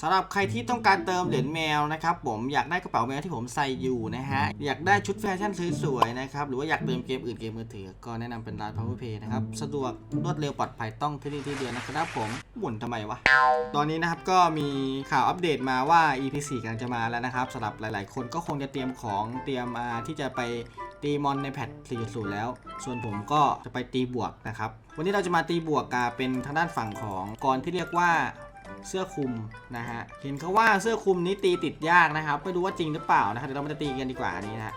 สำหรับใครที่ต้องการเติมเหรียญแมวนะครับผมอยากได้กระเป๋าแมวที่ผมใส่อยู่นะฮะอยากได้ชุดแฟชั่นสวยๆนะครับหรือว่าอยากเติมเกมอื่นเกมมือถือก็แนะนำเป็นร้าน Power Play นะครับสะดวกรวดเร็วปลอดภัยต้องที่นี่ที่เดียวนะครับผมหมุนทำไมวะตอนนี้นะครับก็มีข่าวอัปเดตมาว่า EP 4กำลังจะมาแล้วนะครับสำหรับหลาย ๆ คนก็คงจะเตรียมของเตรียมมาที่จะไปตีมอนในแพท4.0 แล้ว ส่วนผมก็จะไปตีบวกนะครับ วันนี้เราจะมาตีบวกกาเป็นทางด้านฝั่งของกรที่เรียกว่า เสื้อคลุมนะฮะเห็นเขาว่าเสื้อคลุมนี้ตีติดยากนะครับไม่รู้ว่าจริงหรือเปล่านะครับเดี๋ยวเรามาตีกันดีกว่าอันนี้นะ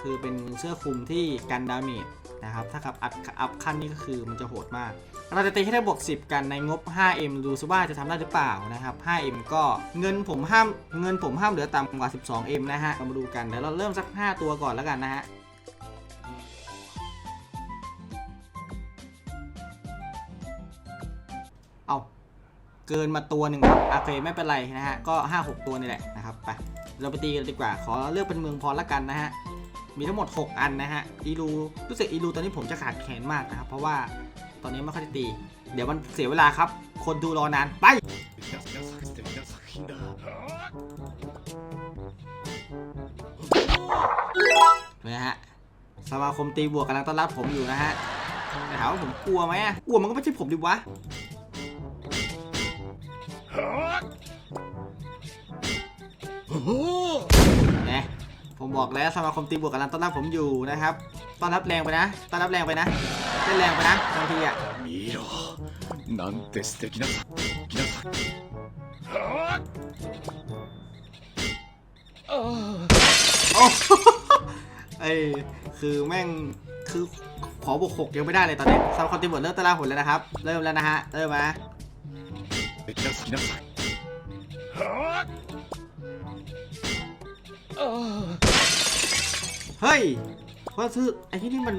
คือเป็นเสื้อคลุมที่กันดาเมจนะครับถ้ากับอัพอัพขั้นนี่ก็คือมันจะโหดมาก เราจะตีให้ได้บวก 10 กันในงบ 5M ดูซิว่าจะทำได้หรือเปล่านะครับ 5M ก็เงินผมห้ามเงินผมห้ามเหลือต่ำกว่า 12M นะฮะเรามาดูกันเดี๋ยวเราเริ่มสัก 5 ตัวก่อนแล้วกันนะฮะเอา เกินมาตัวหนึ่งครับโอเคไม่เป็นไรนะฮะก็ 5-6 ตัวนี่แหละนะครับไปเราไปตีกันดีกว่าขอเลือกเป็นเมืองพรละกันนะฮะมีทั้งหมด 6 อันนะฮะอีลูรู้สึกอีลูตอนนี้ผมจะขาดแขนมากนะครับ เพราะว่าตอนนี้ไม่ค่อยได้ตี เดี๋ยวมันเสียเวลาครับ คนดูรอนานไปนะฮะสมาคมตีบวกกำลังต้อนรับผมอยู่นะฮะแต่ถามว่าผมกลัวไหมกลัวมันก็ไม่ใช่ผมดิวะ นี่ยผมบอกแล้วสมาคมตีบวกกำลังต้อนรับผมอยู่นะครับ ต้อนรับแรงไปนะ ต้อนรับแรงไปนะเล่นแรงไปนะบางทีอ่ะ 見ろなんて素敵な素敵なあ โอ้ เอ้ยคือแม่ง คือขอบวกหกยังไม่ได้เลยตอนนี้สมาคมตีบวกเริ่มต้อนรับผมแล้วนะครับ เริ่มแล้วนะฮะ เริ่มมา 素 敵な素敵なさあ เฮ้ยว่าซื้อไอ้ที่นี่มัน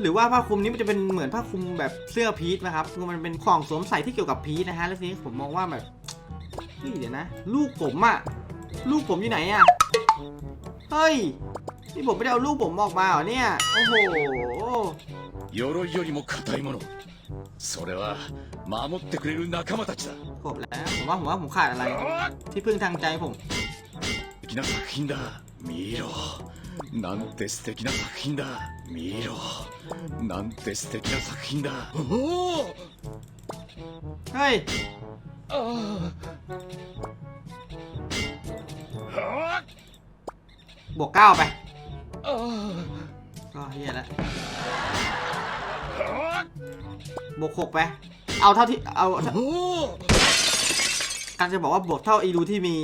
หรือว่าผ้าคลุมนี้มันจะเป็นเหมือนผ้าคลุมแบบเสื้อพีทนะครับคือมันเป็นของสวมใส่ที่เกี่ยวกับพีทนะฮะ แล้วทีนี้ผมมองว่าแบบเฮ้ยเดี๋ยวนะ ลูกผมอะลูกผมอยู่ไหนอะเฮ้ย นี่ผมไม่ได้เอาลูกผมออกมาเหรอเนี่ย โอ้โห 鎧よりも硬いもの それは守ってくれる仲間たちだ จบแล้ว ผมว่าผมว่าผมขาดอะไร ที่พึ่งทางใจผม 素敵な作品だ見ろなんて素敵な作品だ見ろなんて素敵な作品だおお เฮ้ย ああ บวกเก้าไป あ ก็เฮียแล้ว บวกหกไป เอาเท่าที่ เอา あおお การจะบอกว่าบวกเท่าอีรูที่มี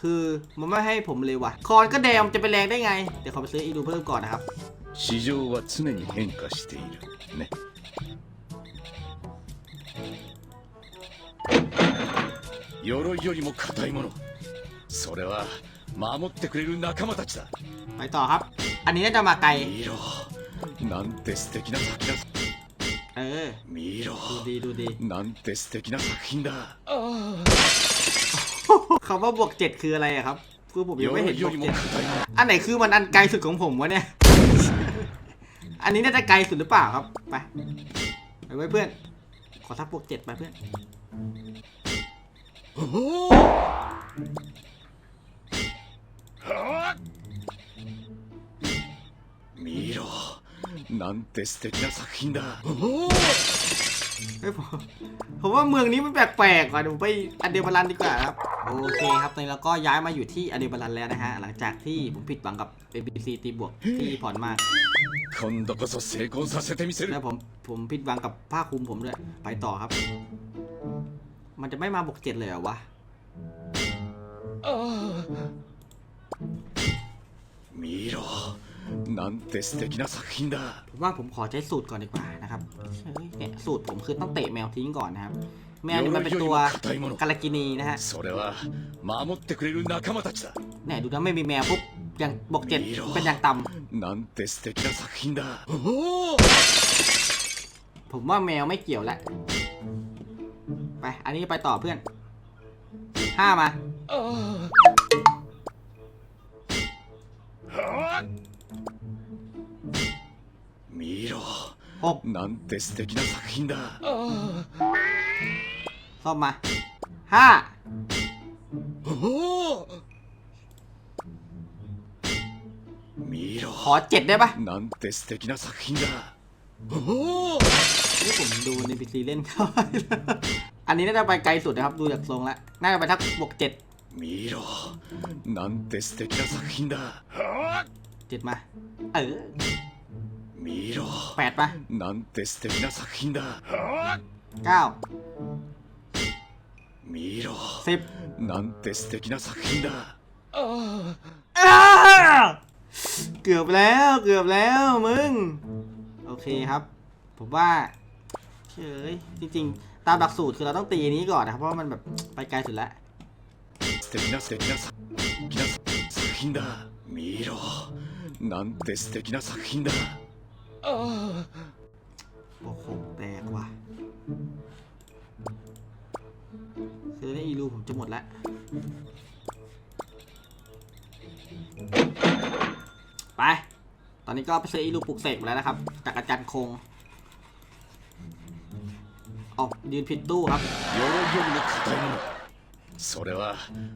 คือมันไม่ให้ผมเลยว่ะ คอนก็แดงจะไปแรงได้ไง เดี๋ยวขอไปซื้ออีรูเพิ่มก่อนนะครับ 市場は常に変化しているね鎧よりも硬いものそれは守ってくれる仲間たちだ ไปต่อครับ อันนี้น่าจะมาไกล 見ろなんて素敵な先だ เออ 見ろ ดูดีดูดี なんて素敵な作品だあ คำว่าบวกเจ็ดคืออะไรอะครับคือผมยังไม่เห็น 鎧 บ よ วก りも เจ็ด 硬いもの อันไหนคือมันอันไกลสุดของผมวะเนี่ย อันนี้น่าจะไกลสุดหรือเปล่าครับ ไป ไปไว้เพื่อน ขอทับบวกเจ็ดไปเพื่อน おお見ろ なんて素敵な作品だおお เฮ้ยผมผมว่าเมืองนี้มันแปลกๆว่ะเดี๋ยวผมไปอเดลบาลันดีกว่าครับ โอเคครับตอนนี้เราก็ย้ายมาอยู่ที่อเดลบาลันแล้วนะฮะ หลังจากที่ผมผิดหวังกับ ABC ตีบวกที่ผ่อนมาก 今度こそ成功させてみせる แล้วผมผมผิดหวังกับผ้าคลุมผมด้วย ไปต่อครับ มันจะไม่มาบวกเจ็ดเลยเหรอวะ ああ見ろ なんて素敵な作品だ ผมว่าผมขอใช้สูตรก่อนดีกว่านะครับเฮ้ยเนี่ยสูตรผมคือต้องเตะแมวทิ้งก่อนนะครับ แมวนี่มันเป็นตัว 硬いもの กาลากินีนะฮะ それは守ってくれる仲間たちだ เนี่ยดูนะไม่มีแมวปุ๊บยังบวกเจ็ดเป็นอย่างต่ำ なんて素敵な作品だおお ผมว่าแมวไม่เกี่ยวแล้ว ไป อันนี้ไปต่อเพื่อนห้ามา なんて素敵な作品だあ ซ่อมมาห้า おお見ろ ขอเจ็ดได้ปะ なんて素敵な作品だおお นี่ผมดูในพีซีเล่นเขา อันนี้น่าจะไปไกลสุดนะครับ ดูจากทรงแล้วน่าจะไปทักบวกเจ็ด 見ろなんて素敵な作品だ เจ็ดมา เออ 見ろ แปดมา なんて素敵な作品だ เก้า 見ろ สิบ なんて素敵な作品だああ อ้าเกือบแล้วเกือบแล้วมึง โอเคครับ ผมว่าเฉยจริงๆ ตามหลักสูตรคือเราต้องตีอันนี้ก่อนนะครับ เพราะว่ามันแบบไปไกลสุดแล้ว 素敵な素敵な作素敵な作品だ見ろなんて素敵な作品だああ โอ้โหแตกว่ะซื้อได้อีรูผมจะหมดแล้ว ไป ตอนนี้ก็ไปซื้ออีรูปลุกเสกมาแล้วนะครับ จากอาจารย์คงออกยืนผิดตู้ครับ 鎧よりの硬いものそれは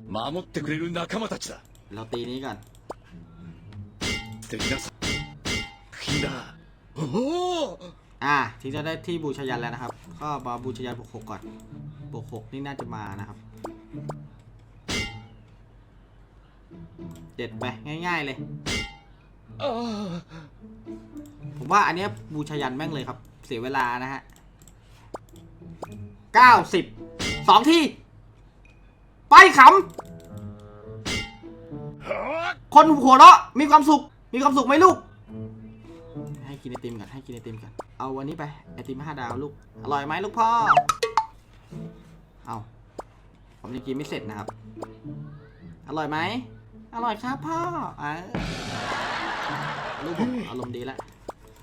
守ってくれる仲間たちだ เราตีนี้ก่อน 素敵な作品だおお อ่าทีนี้เราได้ที่บูชายันแล้วนะครับ ก็มาบูชายันบวกหกก่อนบวกหกนี่น่าจะมานะครับเจ็ดไปง่ายๆเลย ผมว่าอันนี้บูชายันแม่งเลยครับ เสียเวลานะฮะเก้าสิบสองที่ ไปขำคนหัวเราะมีความสุข มีความสุขไหมลูก กินไอติมกันให้กินไอติมกัน เอาวันนี้ไปไอติมห้าดาวลูก อร่อยไหมลูกพ่อ เอาผมยังกินไม่เสร็จนะครับ อร่อยไหม อร่อยครับพ่ออ่าลูกผมอารมณ์ดีแล้ว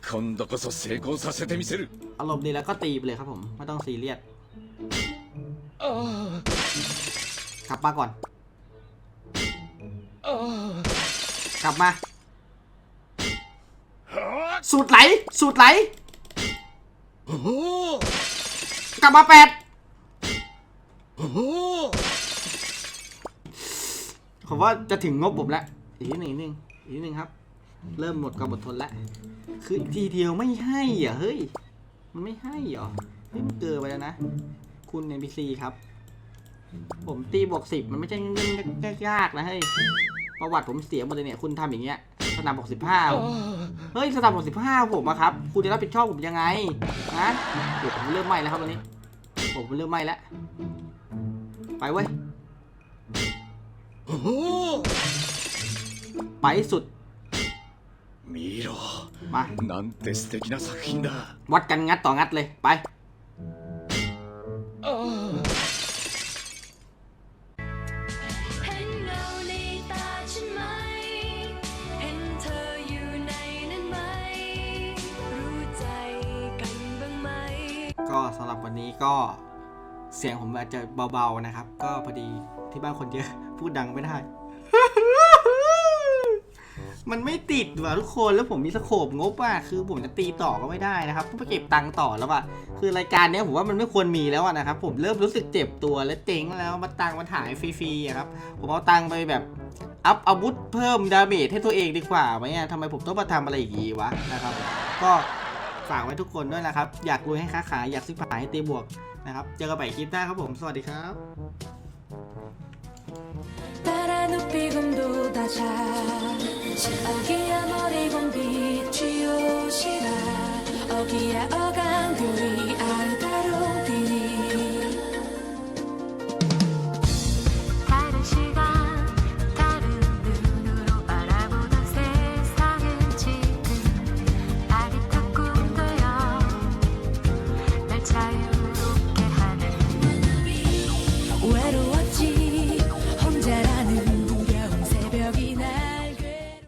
今度こそ成功させてみせる อารมณ์ดีแล้วก็ตีไปเลยครับผม ไม่ต้องซีเรียส ああ กลับมาก่อน ああ กลับมา สูตรไหล สูตรไหล กลับมาแปดผมว่าจะถึงงบผมแล้ว อีกนิดนึงอีกนิดนึงครับ เริ่มหมดกำลังทนแล้ว คือทีเดียวไม่ให้อะเฮ้ย มันไม่ให้เหรอเฮ้ยมันเกินไปแล้วนะ คุณเอ็นบีซีครับ ผมตีบวกสิบมันไม่ใช่เรื่องยากนะเฮ้ย ประวัติผมเสียหมดเลยเนี่ย คุณทำอย่างเงี้ย สนามบอกสิบห้า ああ เฮ้ยสนามบอกสิบห้าผมอะครับ คุณจะรับผิดชอบผมยังไงฮะเดี๋ยวผมเริ่มไหม้แล้วครับวันนี้ ผมเริ่มไหม้แล้ว ไปเว้ย おお ไปให้สุด 見ろ มา なんて素敵な作品だ วัดกันงัดต่องัดเลย ไป ก็สำหรับวันนี้ก็เสียงผมอาจจะเบาๆนะครับ ก็พอดีที่บ้านคนเยอะพูดดังไม่ได้ มันไม่ติดว่ะทุกคนแล้วผมมีสโคปงบอะคือผมจะตีต่อก็ไม่ได้นะครับต้องไปเก็บตังค์ต่อแล้วอะคือรายการเนี้ยผมว่ามันไม่ควรมีแล้วอะนะครับ ผมเริ่มรู้สึกเจ็บตัวและเจ๊งแล้วมาตังค์มาถ่ายฟรีๆอะครับผมเอาตังค์ไปแบบอัพอาวุธเพิ่มดาเมจให้ตัวเองดีกว่าไหมอะทำไมผมต้องมาทำอะไรอย่างงี้วะนะครับ ก็ ฝากไว้ทุกคนด้วยนะครับ อยากรวยให้ค้าขายอยากซื้อขายให้ตีบวกนะครับเจอกันใหม่คลิปหน้าครับผมสวัสดีครับ 따라 눈빛곰도다자 어기야 머리 곰빛 지우시라 어기야 어가